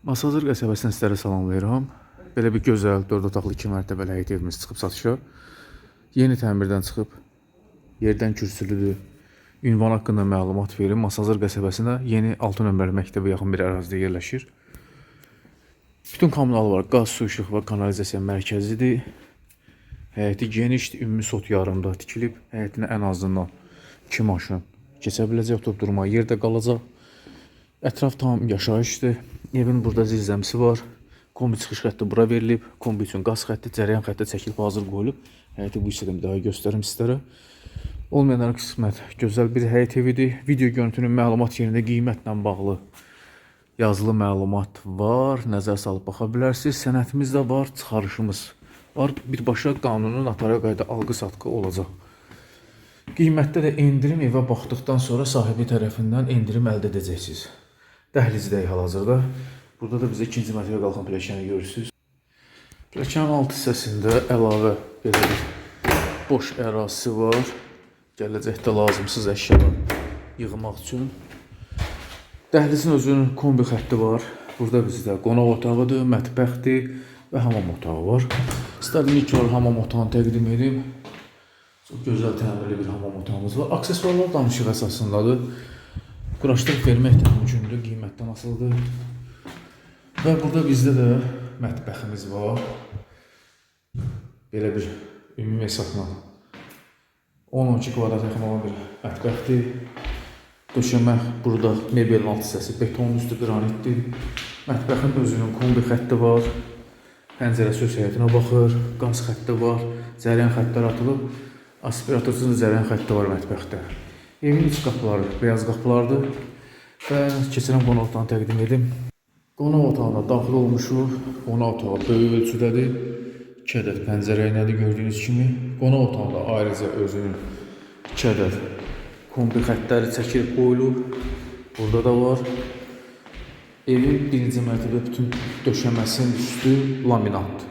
Masazır qəsəbəsindən sizlərə salamlayıram. Belə bir gözəl 4 otaqlı 2 mərtəbəli həyət evimiz çıxıb satışa. Yeni təmirdən çıxıb, yerdən kürsülüdür. Ünvan haqqında məlumat verim. Masazır qəsəbəsində yeni 6 nömrəli məktəbə yaxın bir ərazidə yerləşir. Bütün kommunal var. Qaz, su, işıq və kanalizasiya mərkəzidir. Həyəti genişdir, ümumi sot yarımda tikilib. Həyətinə ən azından 2 maşın keçə biləcək, oturub durmağa yer də qalacaq. Ətraf tam yaşayışdır. Evin burada zirzəmisi var. Kombi çıxış xətti bura verilib. Kombi üçün qaz xətti, cərəyan xətti çəkilib hazır qoyulub. Həyəti bu hissədən bir daha göstərim sizlərə. Olmayanlara qismət gözəl bir həyət evidir. Video görüntünün məlumat yerində qiymətlə bağlı yazılı məlumat var. Nəzər salıb baxa bilərsiniz. Sənədimiz də var, çıxarışımız var. Birbaşa qanunun notarial qayda alqı-satqı olacaq. Qiymətdə də endirim evə baxdıqdan sonra sahibi tərəfindən endirim əldə edəcəksiniz. Dəhlizdəyik hal-hazırda. Burada da bizə ikinci mərtəbə qalxan pilləkəni görürsünüz. Pilləkənin alt hissəsində əlavə belə bir boş ərazisi var. Gələcəkdə lazımsız əşyalar yığmaq üçün. Dəhlizin özünün kombi xətti var. Burada bizdə qonaq otağıdır, mətbəxdir və hamam otağı var. İstədim ilk olaraq hamam otağını təqdim edim. Çox gözəl təmirli bir hamam otağımız var. Aksesuarlar danışıq əsasındadır. Quraşdırıb vermək də mümkündür, qiymətdən asılıdır. Və burada bizdə də mətbəximiz var. Belə bir ümumi hesabla 10-12 kvadrat yaxın olan bir mətbəxdir. Döşəmə burada mebelin alt hissəsi betonun üstü qranitdir. Mətbəxin özünün kombi xətti var. Pəncərəsi öz həyətinə baxır. Qaz xətti var. Cəryan xəttlər atılıb. Aspiratorsuz cəryan xətti var mətbəxdə. Evin iç qapıları beyaz qapılardır. Və keçirəm qonaq otağını təqdim edim. Qonaq otağına daxil olmuşuq. Qonaq otağı böyük ölçüdədir. 2 ədəd pəncərə ilə gördüyünüz kimi. Qonaq otağında ayrıca özünün 2 ədəd kombi xəttləri çəkilib qoyulub. Burada da var. Evin birinci mərtəbə bütün döşəməsinin üstü laminatdır.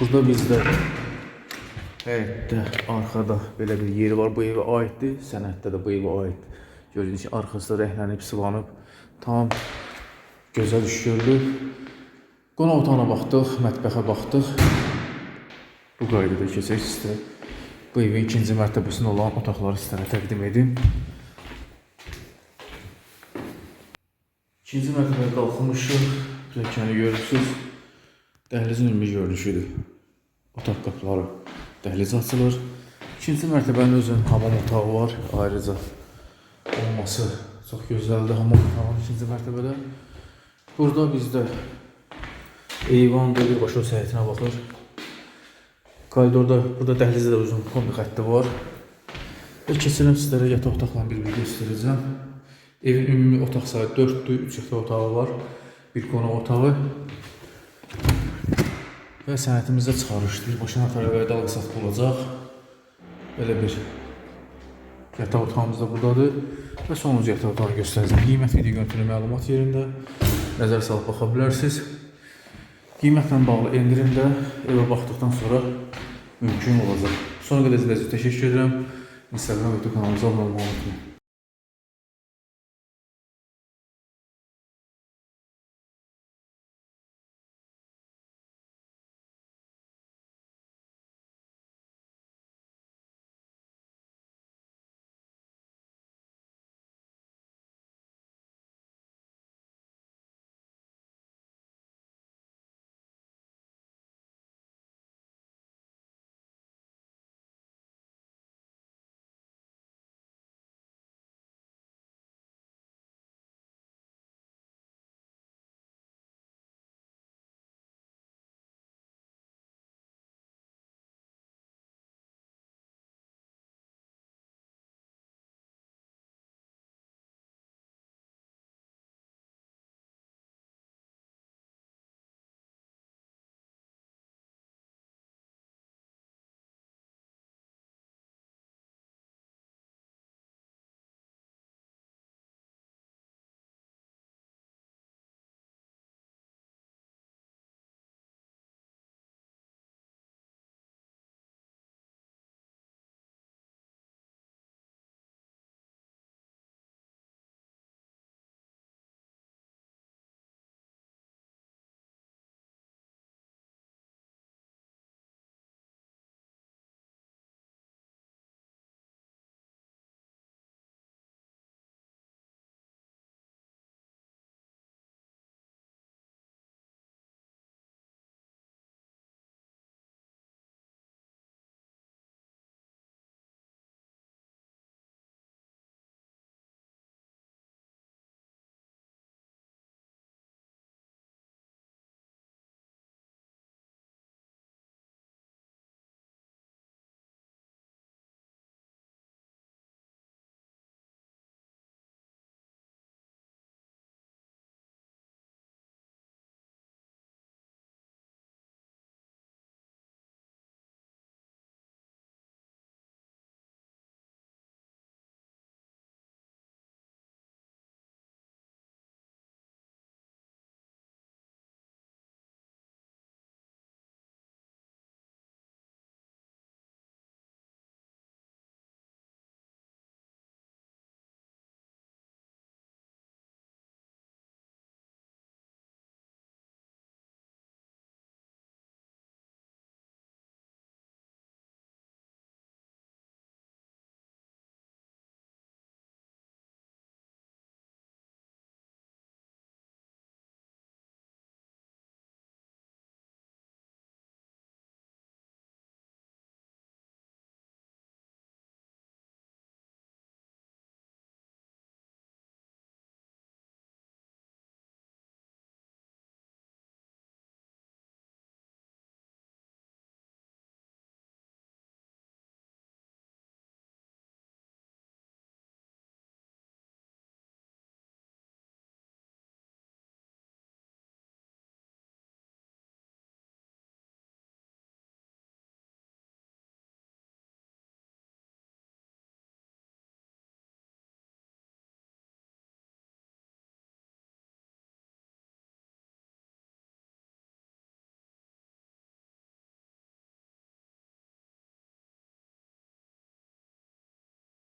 Burada bizdə həyətdə arxada belə bir yeri var. Bu evə aiddir. Sənəddə də bu evə aiddir. Gördüyünüz kimi arxası da sıvanıb. Tam gözəl iş görülüb. Qonaq otağına baxdıq, mətbəxə baxdıq. Bu qaydada keçək sizə. Bu evin ikinci mərtəbəsində olan otaqları sizlərə təqdim edim. İkinci mərtəbəyə qalxmışıq. Pilləkəni görürsünüz. Dəhlizin ümumi görünüşüdür. Otaq qapıları dəhliz açılır. İkinci mərtəbənin özünün hamam otağı var. Ayrıca olması çox gözəldir hamam otağının ikinci mərtəbədə. Burada bizdə eyvan da birbaşa öz həyətinə baxır. Koridorda, burada dəhlizdə də uzun kombi xətti var. Və keçirəm sizlərə yataq otaqlarını bir-bir göstərəcəm. Evin ümumi otaq sayı 4-dür, 3 yataq otağı var, bir qonaq otağı. Və sənətimizdə çıxarışdır. Başına notarial qayda alqı satqı olacaq. Belə bir yataq otağımız da buradadır. Və sonuncu yataq otağı göstərəcəm. Qiymət video görüntülü məlumat yerində. Nəzər salıb baxa bilərsiniz. Qiymətlə bağlı endirimdə evə baxdıqdan sonra mümkün olacaq. Sonra qədər izlədiyiniz üçün təşəkkür edirəm. Instagram və YouTube kanalımıza abunə olmayı unutmayın.